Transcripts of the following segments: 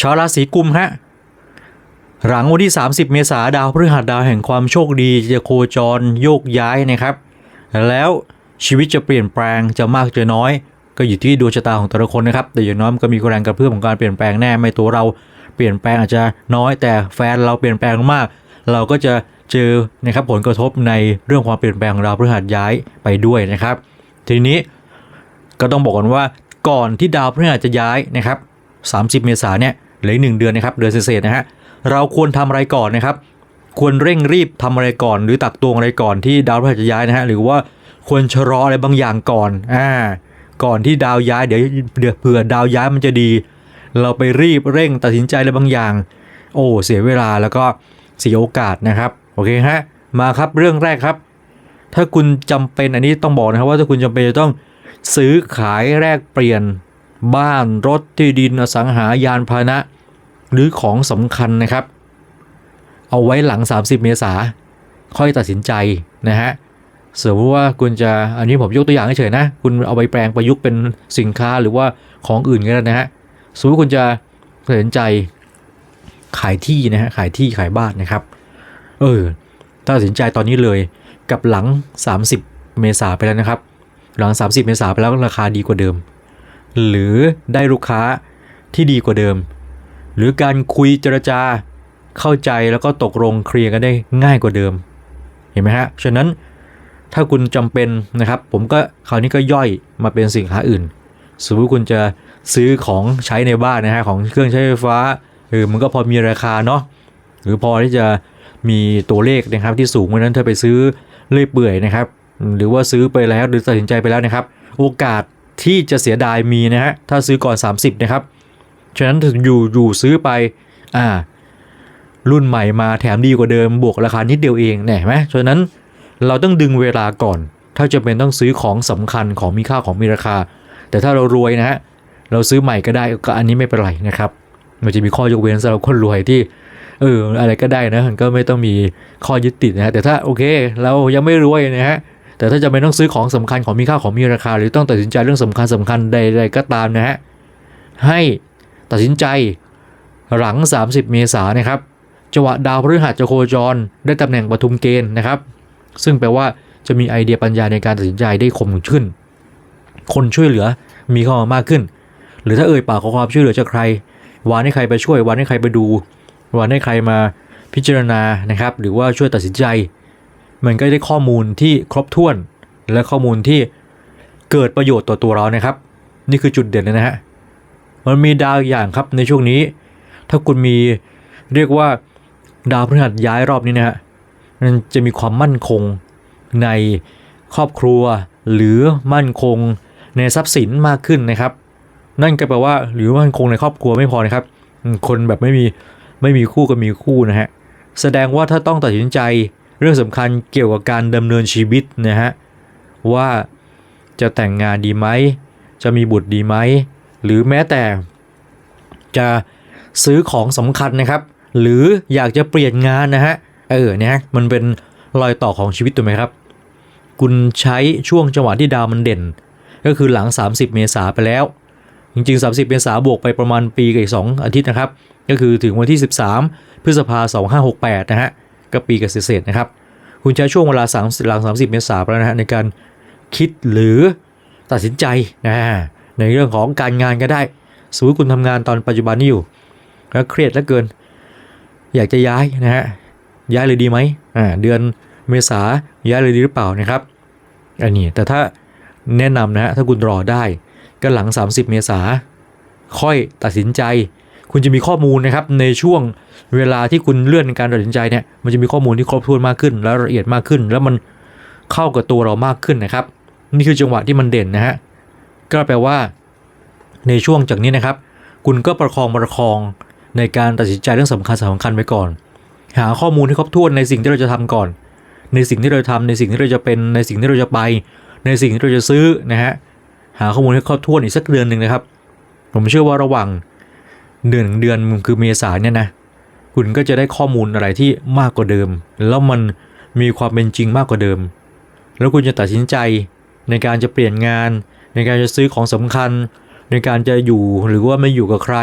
ชาวราศีกุมฮะหลังวันที่ 30 เมษาดาวพฤหัสดาวแห่งความโชคดีจะโคจรโยกย้ายนะครับ แล้วชีวิตจะเปลี่ยนแปลงจะมากจะน้อย ก็อยู่ที่ดวงชะตาของแต่ละคนนะครับ แต่อย่างน้อยก็มีแรงกระเพื่อมของการเปลี่ยนแปลงแน่ไม่ตัวเราเปลี่ยนแปลงอาจจะน้อยแต่แฟนเราเปลี่ยนแปลงมาก เราก็จะเจอนะครับผลกระทบในเรื่องความเปลี่ยนแปลงของดาวพฤหัสย้ายไปด้วยนะครับ ทีนี้ก็ต้องบอกกันว่าก่อนที่ดาวพฤหัสจะย้ายนะครับ 30 เมษายนเนี่ยเหลือหนึ่งเดือนนะครับเดือนเศษนะฮะเราควรทำอะไรก่อนนะครับ ควรเร่งรีบทำอะไรก่อน หรือตักตวงอะไรก่อนที่ดาวพฤหัสจะย้ายนะฮะหรือว่าควรชะลออะไรบางอย่างก่อนอ่าก่อนที่ดาวย้ายเดี๋ยวเดี๋ยวเผื่อดาวย้ายมันจะดี เราไปรีบเร่งตัดสินใจอะไรบางอย่าง โอ้เสียเวลาแล้วก็เสียโอกาสนะครับโอเคฮะมาครับเรื่องแรกครับ ถ้าคุณจำเป็นอันนี้ต้องบอกนะครับว่าถ้าคุณจำเป็นจะต้องซื้อขายแลกเปลี่ยน บ้านรถที่ดินอสังหายานพาหนะ หรือของสำคัญนะครับ เอาไว้หลัง 30 เมษาค่อยตัดสินใจนะฮะสมมติว่าคุณจะอันนี้ผมยกตัวอย่างเฉยๆนะ คุณเอาไปแปลงประยุกต์เป็นสินค้าหรือว่าของอื่นก็ได้นะฮะสมมติคุณจะตัดสินใจขายที่นะฮะขายที่ขายบ้านนะครับ เออตัดสินใจตอนนี้เลยกับหลัง 30 เมษาไปแล้วนะครับ หลัง 30 เมษาไปแล้วราคาดีกว่าเดิม หรือได้ลูกค้าที่ดีกว่าเดิม หรือการคุยเจรจาเข้าใจแล้วก็ตกลงเคลียร์กันได้ง่ายกว่าเดิม เห็นไหมฮะ ฉะนั้นถ้าคุณจำเป็นนะครับ ผมก็คราวนี้ก็ย่อยมาเป็นสินค้าอื่น สมมติคุณจะซื้อของใช้ในบ้านนะฮะของเครื่องใช้ไฟฟ้าเออมันก็พอมีราคาเนาะหรือพอที่จะมีตัวเลขนะครับที่สูงเพราะฉะนั้นถ้าไปซื้อเลื่อยเปื่อยนะครับ หรือว่าซื้อไปแล้วหรือตัดสินใจไปแล้วนะครับ โอกาส ที่จะเสียดายมีนะฮะถ้าซื้อก่อน 30 นะครับ ฉะนั้นอยู่อยู่ซื้อไปอ่ารุ่นใหม่มาแถมดีกว่าเดิมบวกราคานิดเดียวเองเนี่ยไหมฉะนั้นเราต้องดึงเวลาก่อน ถ้าจะเป็นต้องซื้อของสำคัญของมีค่าของมีราคา แต่ถ้าเรารวยนะฮะเราซื้อใหม่ก็ได้ก็อันนี้ไม่เป็นไรนะครับ มันจะมีข้อยกเว้นสำหรับคนรวยที่เอออะไรก็ได้นะมันก็ไม่ต้องมีข้อยึดติดนะฮะแต่ถ้าโอเค เรายังไม่รวยนะฮะ แต่ถ้าจะไม่ต้องซื้อของสำคัญของมีค่าของมีราคา หรือต้องตัดสินใจเรื่องสำคัญสำคัญใดๆก็ตามนะฮะให้ตัดสินใจหลัง 30 เมษายนนะครับจังหวะดาวพฤหัสจะโคจร ได้ตำแหน่งปทุมเกณฑ์นะครับ ซึ่งแปลว่าจะมีไอเดียปัญญาในการตัดสินใจได้คมขึ้น คนช่วยเหลือมีเข้ามามากขึ้น หรือถ้าเอ่ยปากขอความช่วยเหลือจากใคร วานให้ใครไปช่วย วานให้ใครไปดู วานให้ใครมาพิจารณานะครับ หรือว่าช่วยตัดสินใจ มันก็ได้ข้อมูลที่ครบถ้วน และข้อมูลที่เกิดประโยชน์ต่อตัวเรานะครับ นี่คือจุดเด่นเลยนะฮะมันมีดาวอย่างครับในช่วงนี้ ถ้าคุณมีเรียกว่าดาวพฤหัสย้ายรอบนี้นะฮะมันจะมีความมั่นคงในครอบครัว หรือมั่นคงในทรัพย์สินมากขึ้นนะครับ นั่นก็แปลว่าหรือมั่นคงในครอบครัวไม่พอนะครับ คนแบบไม่มีไม่มีคู่ก็มีคู่นะฮะแสดงว่าถ้าต้องตัดสินใจ เรื่องสำคัญเกี่ยวกับการดำเนินชีวิตนะฮะว่าจะแต่งงานดีไหม จะมีบุตรดีไหม หรือแม้แต่จะซื้อของสำคัญนะครับ หรืออยากจะเปลี่ยนงานนะฮะเออเนี่ยมันเป็นรอยต่อของชีวิตถูกไหมครับ คุณใช้ช่วงจังหวะที่ดาวมันเด่น ก็คือหลัง 30 เมษาไปแล้ว จริงๆ 30 เมษาบวกไปประมาณปีกับอีก 2 อาทิตย์นะครับ ก็คือถึงวันที่ 13 พฤษภา2568 นะฮะ ก็ปีกับเศษๆนะครับ คุณใช้ช่วงเวลา3หลัง 30 เมษายนแล้วนะฮะในการคิดหรือตัดสินใจนะในเรื่องของการงานก็ได้ สมมติคุณทำงานตอนปัจจุบันนี้อยู่ แล้วเครียดเหลือเกิน อยากจะย้ายนะฮะย้ายเลยดีไหมอ่าเดือนเมษาย้ายเลยดีหรือเปล่านะครับอันนี้แต่ถ้าแนะนำนะฮะถ้าคุณรอได้ก็หลัง 30 เมษาค่อยตัดสินใจ คุณจะมีข้อมูลนะครับในช่วงเวลาที่คุณเลื่อนการตัดสินใจเนี่ยมันจะมีข้อมูลที่ครบถ้วนมากขึ้น และละเอียดมากขึ้น แล้วมันเข้ากับตัวเรามากขึ้นนะครับ นี่คือจังหวะที่มันเด่นนะฮะก็แปลว่า ในช่วงจากนี้นะครับ คุณก็ประคองประคองในการตัดสินใจเรื่องสำคัญสำคัญไปก่อน หาข้อมูลที่ครบถ้วนในสิ่งที่เราจะทำก่อน ในสิ่งที่เราทำในสิ่งที่เราจะเป็นในสิ่งที่เราจะไป ในสิ่งที่เราจะซื้อนะฮะหาข้อมูลให้ครบถ้วนอีกสักเดือนหนึ่งนะครับ ผมเชื่อว่าระหว่าง เดือนเดือนคือเมษาเนี่ยนะคุณก็จะได้ข้อมูลอะไรที่มากกว่าเดิม แล้วมันมีความเป็นจริงมากกว่าเดิม แล้วคุณจะตัดสินใจในการจะเปลี่ยนงาน ในการจะซื้อของสำคัญ ในการจะอยู่หรือว่าไม่อยู่กับใคร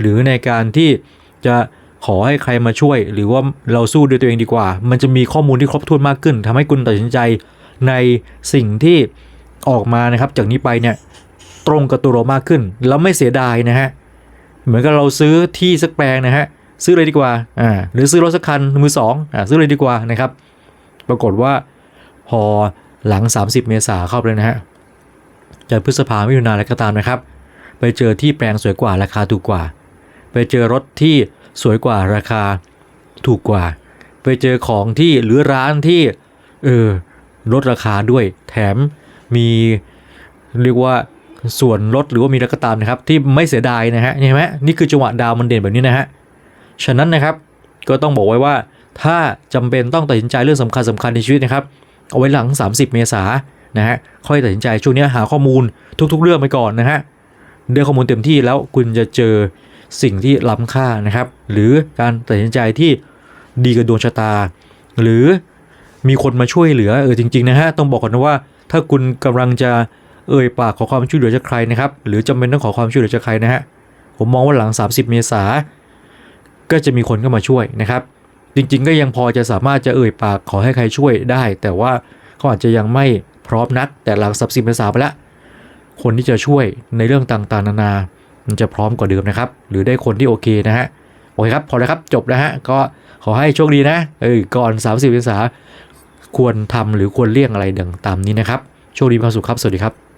หรือในการที่จะขอให้ใครมาช่วย หรือว่าเราสู้ด้วยตัวเองดีกว่า มันจะมีข้อมูลที่ครบถ้วนมากขึ้นทำให้คุณตัดสินใจในสิ่งที่ออกมานะครับ จากนี้ไปเนี่ยตรงกับตัวเรามากขึ้น แล้วไม่เสียดายนะฮะเเหมือนกับเราซื้อที่สักแปลงนะฮะซื้อเลยดีกว่าอ่าหรือซื้อรถสักคันมือสองอ่าซื้อเลยดีกว่านะครับ ปรากฏว่าพอหลัง 30 เมษาเข้าไปนะฮะจะพฤษภาไม่นานอะไรก็ตามนะครับ ไปเจอที่แปลงสวยกว่าราคาถูกกว่า ไปเจอรถที่สวยกว่าราคาถูกกว่า ไปเจอของที่หรือร้านที่เออลดราคาด้วยแถมมีเรียกว่า ส่วนลดหรือว่ามีรักตามนะครับ ที่ไม่เสียดายนะฮะเห็นไหมนี่คือจังหวะดาวมันเด่นแบบนี้นะฮะฉะนั้นนะครับก็ต้องบอกไว้ว่า ถ้าจำเป็นต้องตัดสินใจเรื่องสำคัญสำคัญในชีวิตนะครับ เอาไว้หลัง 30 เมษานะฮะค่อยตัดสินใจช่วงนี้หาข้อมูลทุก ๆ เรื่องไปก่อนนะฮะได้ข้อมูลเต็มที่แล้วคุณจะเจอสิ่งที่ล้ำค่านะครับ หรือการตัดสินใจที่ดีกับดวงชะตา หรือมีคนมาช่วยเหลือเออจริง ๆ นะฮะต้องบอกก่อนนะว่า ถ้าคุณกำลังจะ เอ่ยปากขอความช่วยเหลือจากใครนะครับ หรือจำเป็นต้องขอความช่วยเหลือจากใครนะฮะ ผมมองว่าหลัง 30 เมษา ก็จะมีคนเข้ามาช่วยนะครับ จริงๆ ก็ยังพอจะสามารถจะเอ่ยปากขอให้ใครช่วยได้ แต่ว่าเขาอาจจะยังไม่พร้อมนัก แต่หลังสับสิบเมษาไปแล้วคนที่จะช่วยในเรื่องต่างๆ นานา มันจะพร้อมกว่าเดิมนะครับ หรือได้คนที่โอเคนะฮะ โอเคครับ พอแล้วครับ จบแล้วฮะ ก็ขอให้โชคดีนะ เออ ก่อน 30เมษาควรทำหรือควรเลี่ยงอะไรดังตามนี้นะครับ โชคดีมีความสุขครับ สวัสดีครับ